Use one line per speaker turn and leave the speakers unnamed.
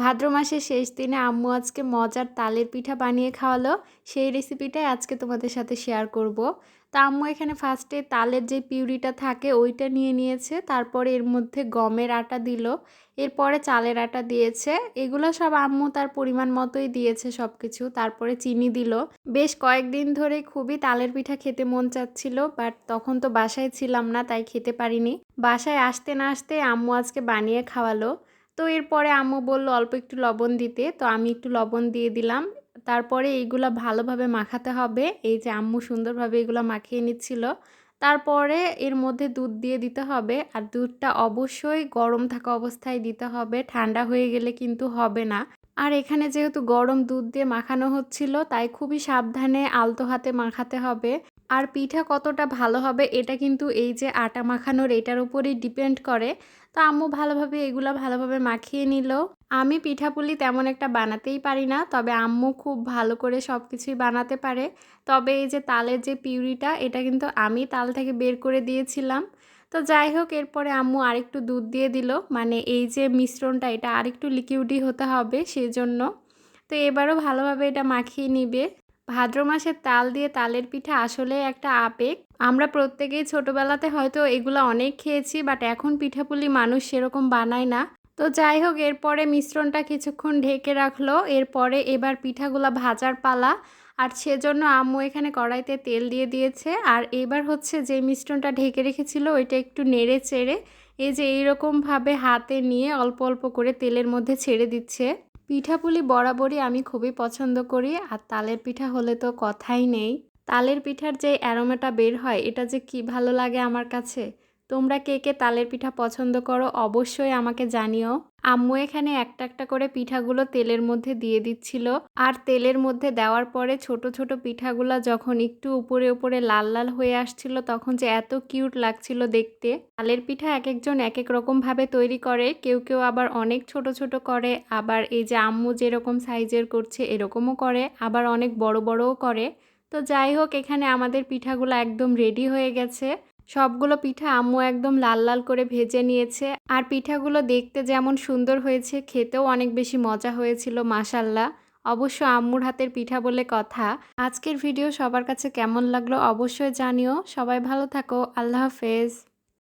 ভাদ্র মাসের শেষ দিনে আম্মু আজকে মজার তালের পিঠা বানিয়ে খাওয়ালো। সেই রেসিপিটাই আজকে তোমাদের সাথে শেয়ার করব। তা আম্মু এখানে ফার্স্টে তালের যে পিউরিটা থাকে ওইটা নিয়ে নিয়েছে, তারপরে এর মধ্যে গমের আটা দিল, এরপরে চালের আটা দিয়েছে। এগুলো সব আম্মু তার পরিমাণ মতোই দিয়েছে সব কিছু তারপরে চিনি দিল। বেশ কয়েকদিন ধরে খুবই তালের পিঠা খেতে মন চাচ্ছিল বাট তখন তো বাসায় ছিলাম না, তাই খেতে পারিনি। বাসায় আসতে না আসতে আম্মু আজকে বানিয়ে খাওয়ালো। তো এরপরে আম্মু বলল, অল্প একটু লবণ দিতে। তো আমি একটু লবণ দিয়ে দিলাম। তারপরে এইগুলো ভালোভাবে মাখাতে হবে। এই যে আম্মু সুন্দরভাবে এগুলো মাখিয়ে নিচ্ছিল। তারপরে এর মধ্যে দুধ দিয়ে দিতে হবে। আর দুধটা অবশ্যই গরম থাকা অবস্থায় দিতে হবে। ঠান্ডা হয়ে গেলে কিন্তু হবে না। আর এখানে যেহেতু গরম দুধ দিয়ে মাখানো হচ্ছিল, তাই খুবই সাবধানে আলতো হাতে মাখাতে হবে। আর পিঠা কতটা ভালো হবে এটা কিন্তু এই যে আটা মাখানোর এটার উপরই ডিপেন্ড করে। তো আম্মু ভালোভাবে এগুলো ভালোভাবে মাখিয়ে নিল। আমি পিঠাপুলি তেমন একটা বানাতেই পারি না, তবে আম্মু খুব ভালো করে সব কিছুই বানাতে পারে। তবে এই যে তালের যে পিউরিটা, এটা কিন্তু আমি তাল থেকে বের করে দিয়েছিলাম। তো যাই হোক, এরপরে আম্মু আরেকটু দুধ দিয়ে দিল। মানে এই যে মিশ্রণটা, এটা আরেকটু লিকিউডি হতে হবে সেজন্য। তো এবারও ভালোভাবে এটা মাখিয়ে নিবে। ভাদ্র মাসের তাল দিয়ে তালের পিঠা আসলে একটা আবেগ। আমরা প্রত্যেকেই ছোটোবেলাতে হয়তো এগুলো অনেক খেয়েছি বাট এখন পিঠাপুলি মানুষ সেরকম বানায় না। তো যাই হোক, এরপরে মিশ্রণটা কিছুক্ষণ ঢেকে রাখল, এরপরে এবার পিঠাগুলা ভাজার পালা। আর সেজন্য আম্মু এখানে কড়াইতে তেল দিয়ে দিয়েছে। আর এবার হচ্ছে যে মিশ্রণটা ঢেকে রেখেছিল, ওইটা একটু নেড়ে চেড়ে, এই যে এইরকমভাবে হাতে নিয়ে অল্প অল্প করে তেলের মধ্যে ছেড়ে দিচ্ছে। পিঠাপুলি বরাবরই আমি খুবই পছন্দ করি, আর তালের পিঠা হলে তো কথাই নেই। তালের পিঠার যে অ্যারোমাটা বের হয়, এটা যে কি ভালো লাগে আমার কাছে? তোমরা কে কে তালের পিঠা পছন্দ করো অবশ্যই আমাকে জানিও। আম্মু এখানে একটা একটা করে পিঠাগুলো তেলের মধ্যে দিয়ে দিচ্ছিল। আর তেলের মধ্যে দেওয়ার পরে ছোট ছোট পিঠাগুলো যখন একটু উপরে উপরে লাল লাল হয়ে আসছিল তখন যে এত কিউট লাগছিল দেখতে। তালের পিঠা এক একজন এক এক রকমভাবে তৈরি করে, কেউ কেউ আবার অনেক ছোট ছোট করে, আবার এই যে আম্মু যেরকম সাইজের করছে এরকমও করে, আবার অনেক বড় বড়ও করে। তো যাই হোক, এখানে আমাদের পিঠাগুলো একদম রেডি হয়ে গেছে। সবগুলো পিঠা আম্মু একদম লাল লাল করে ভেজে নিয়েছে। আর পিঠাগুলো দেখতে যেমন সুন্দর হয়েছে, খেতেও অনেক বেশি মজা হয়েছিল মাসাল্লাহ অবশ্য আম্মুর হাতের পিঠা বলে কথা। আজকের ভিডিও সবার কাছে কেমন লাগল অবশ্যই জানিও। সবাই ভালো থাকো, আল্লাহ হাফেজ।